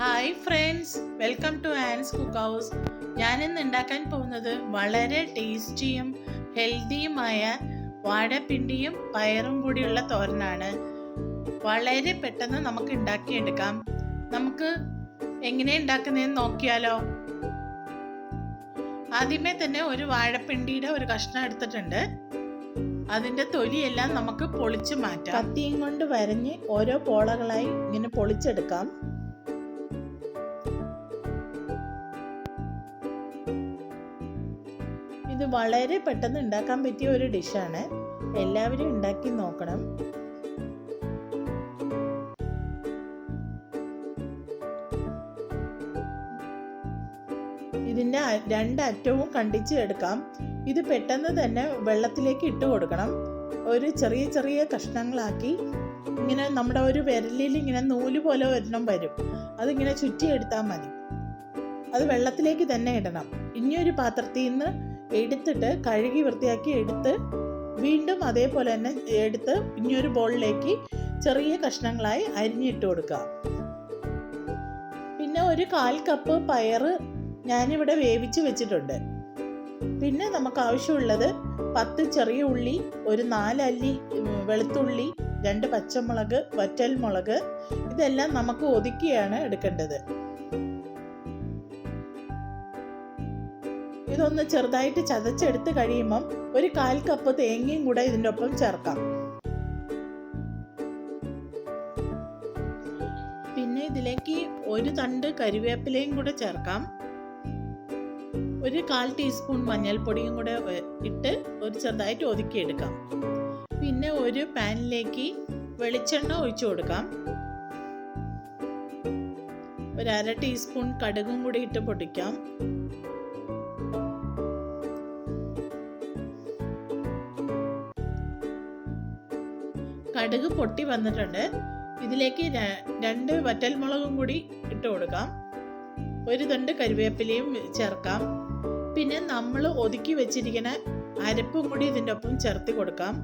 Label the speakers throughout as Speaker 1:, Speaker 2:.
Speaker 1: Hi friends welcome to Ann's cook house ഞാനിന്ന് ഉണ്ടാക്കാൻ പോകുന്നത് വളരെ ടേസ്റ്റിയും ഹെൽത്തിയുമായ വാഴപ്പിണ്ടിയും പയറും കൂടിയുള്ള തോരനാണ്. വളരെ പെട്ടെന്ന് നമുക്ക് ഉണ്ടാക്കിയെടുക്കാം. നമുക്ക് എങ്ങനെ ഉണ്ടാക്കുന്നതെന്ന് നോക്കിയാലോ? ആദ്യമേ തന്നെ ഒരു വാഴപ്പിണ്ടിയുടെ ഒരു കഷ്ണം എടുത്തിട്ടുണ്ട്. അതിന്റെ തൊലിയെല്ലാം നമുക്ക് പൊളിച്ചു മാറ്റാം. കത്തിയും കൊണ്ട് വരഞ്ഞ് ഓരോ പോളകളായി ഇങ്ങനെ പൊളിച്ചെടുക്കാം. ഇത് വളരെ പെട്ടെന്ന് ഉണ്ടാക്കാൻ പറ്റിയ ഒരു ഡിഷാണ്. എല്ലാവരും ഉണ്ടാക്കി നോക്കണം. ഇതിന്റെ രണ്ട് അറ്റവും കണ്ടിച്ച് എടുക്കാം. ഇത് പെട്ടെന്ന് തന്നെ വെള്ളത്തിലേക്ക് ഇട്ട് കൊടുക്കണം. ഒരു ചെറിയ ചെറിയ കഷ്ണങ്ങളാക്കി ഇങ്ങനെ നമ്മുടെ ഒരു വിരലിൽ ഇങ്ങനെ നൂൽ പോലെ ഒരെണ്ണം വരും. അതിങ്ങനെ ചുറ്റിയെടുത്താൽ മതി. അത് വെള്ളത്തിലേക്ക് തന്നെ ഇടണം. ഇനിയൊരു പാത്രത്തിൽ നിന്ന് എടുത്തിട്ട് കഴുകി വൃത്തിയാക്കി എടുത്ത് വീണ്ടും അതേപോലെ തന്നെ എടുത്ത് ഇനിയൊരു ബോളിലേക്ക് ചെറിയ കഷ്ണങ്ങളായി അരിഞ്ഞിട്ട് കൊടുക്കുക. പിന്നെ ഒരു കാൽ കപ്പ് പയറ് ഞാനിവിടെ വേവിച്ച് വെച്ചിട്ടുണ്ട്. പിന്നെ നമുക്ക് ആവശ്യമുള്ളത് പത്ത് ചെറിയ ഉള്ളി ഒരു നാലല്ലി വെളുത്തുള്ളി രണ്ട് പച്ചമുളക് വറ്റൽ മുളക് ഇതെല്ലാം നമുക്ക് ഒതുക്കിയാണ് എടുക്കേണ്ടത്. ഇതൊന്ന് ചെറുതായിട്ട് ചതച്ചെടുത്ത് കഴിയുമ്പം ഒരു കാൽ കപ്പ് തേങ്ങയും കൂടെ ഇതിന്റെ ഒപ്പം ചേർക്കാം. പിന്നെ ഇതിലേക്ക് ഒരു തണ്ട് കരിവേപ്പിലയും കൂടെ ചേർക്കാം. ഒരു കാൽ ടീസ്പൂൺ മഞ്ഞൾപ്പൊടിയും കൂടെ ഇട്ട് ഒരു ചെറുതായിട്ട് ഒതുക്കിയെടുക്കാം. പിന്നെ ഒരു പാനിലേക്ക് വെളിച്ചെണ്ണ ഒഴിച്ചു കൊടുക്കാം. ഒരു അര ടീസ്പൂൺ കടുകും കൂടി ഇട്ട് പൊടിക്കാം. കടുക് പൊട്ടി വന്നിട്ടുണ്ട്. ഇതിലേക്ക് രണ്ട് വറ്റൽമുളകും കൂടി ഇട്ട് കൊടുക്കാം. ഒരു തണ്ട് കരുവേപ്പിലയും ചേർക്കാം. പിന്നെ നമ്മൾ ഒതുക്കി വെച്ചിരിക്കുന്ന അരപ്പും കൂടി ഇതിന്റെ ഒപ്പം ചേർത്ത് കൊടുക്കാം.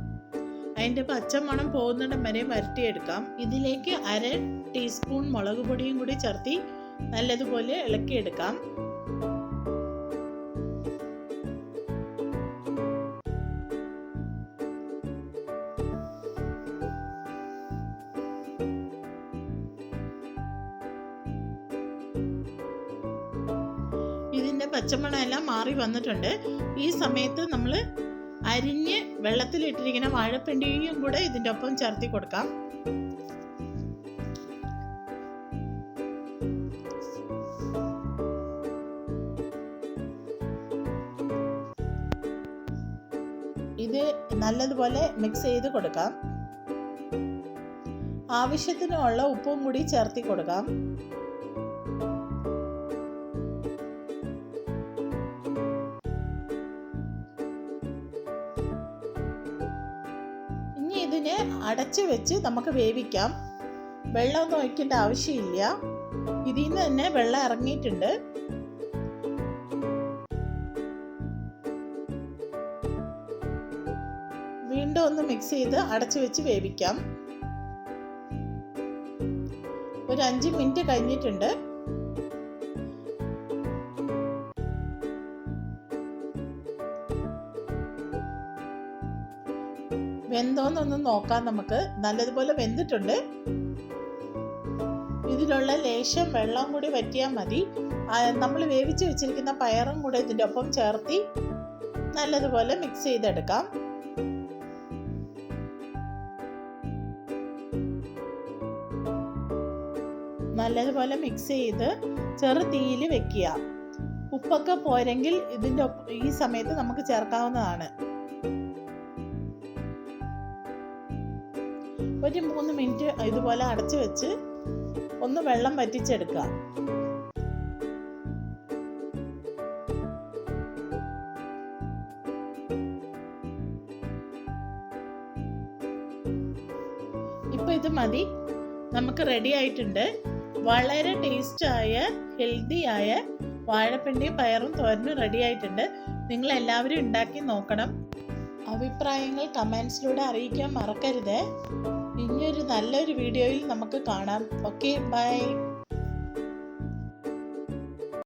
Speaker 1: അതിന്റെ പച്ചമണം പോകുന്നിടം വരെ വരട്ടിയെടുക്കാം. ഇതിലേക്ക് അര ടീസ്പൂൺ മുളക് പൊടിയും കൂടി ചേർത്തി നല്ലതുപോലെ ഇളക്കിയെടുക്കാം. ഇതിന്റെ പച്ചമണം എല്ലാം മാറി വന്നിട്ടുണ്ട്. ഈ സമയത്ത് നമ്മൾ അരിഞ്ഞ് വെള്ളത്തിലിട്ടിരിക്കുന്ന വാഴപ്പിണ്ടിയും കൂടെ ഇതിന്റെ ഒപ്പം ചേർത്തി കൊടുക്കാം. ഇത് നല്ലതുപോലെ മിക്സ് ചെയ്ത് കൊടുക്കാം. ആവശ്യത്തിനുള്ള ഉപ്പും കൂടി ചേർത്തി കൊടുക്കാം. ഇതിനെ അടച്ച് വെച്ച് നമുക്ക് വേവിക്കാം. വെള്ളമൊന്നും ഒഴിക്കേണ്ട ആവശ്യമില്ല. ഇതിൽ നിന്ന് തന്നെ വെള്ളം ഇറങ്ങിയിട്ടുണ്ട്. വീണ്ടും ഒന്ന് മിക്സ് ചെയ്ത് അടച്ചു വെച്ച് വേവിക്കാം. ഒരു അഞ്ച് മിനിറ്റ് കഴിഞ്ഞിട്ടുണ്ട്. വെന്തോന്നൊന്ന് നോക്കാം നമുക്ക്. നല്ലതുപോലെ വെന്തിട്ടുണ്ട്. ഇതിലുള്ള ലേശം വെള്ളം കൂടി വറ്റിയാൽ മതി. നമ്മൾ വേവിച്ച് വെച്ചിരിക്കുന്ന പയറും കൂടെ ഇതിന്റെ ഒപ്പം ചേർത്തി നല്ലതുപോലെ മിക്സ് ചെയ്തെടുക്കാം. നല്ലതുപോലെ മിക്സ് ചെയ്ത് ചെറു തീയിൽ വെക്കുക. ഉപ്പൊക്കെ പോരെങ്കിൽ ഇതിന്റെ ഈ സമയത്ത് നമുക്ക് ചേർക്കാവുന്നതാണ്. ഒരു മൂന്ന് മിനിറ്റ് ഇതുപോലെ അടച്ചു വെച്ച് ഒന്ന് വെള്ളം വറ്റിച്ചെടുക്കുക. ഇപ്പൊ ഇത് മതി. നമുക്ക് റെഡി ആയിട്ടുണ്ട്. വളരെ ടേസ്റ്റായ ഹെൽത്തി ആയ വാഴപ്പിണ്ടിയും പയറും തോരനും റെഡി ആയിട്ടുണ്ട്. നിങ്ങൾ എല്ലാവരും ഉണ്ടാക്കി നോക്കണം. അഭിപ്രായങ്ങൾ കമൻസിലൂടെ അറിയിക്കാൻ മറക്കരുത്. ഇനിയൊരു നല്ലൊരു വീഡിയോയിൽ നമുക്ക് കാണാം. Okay bye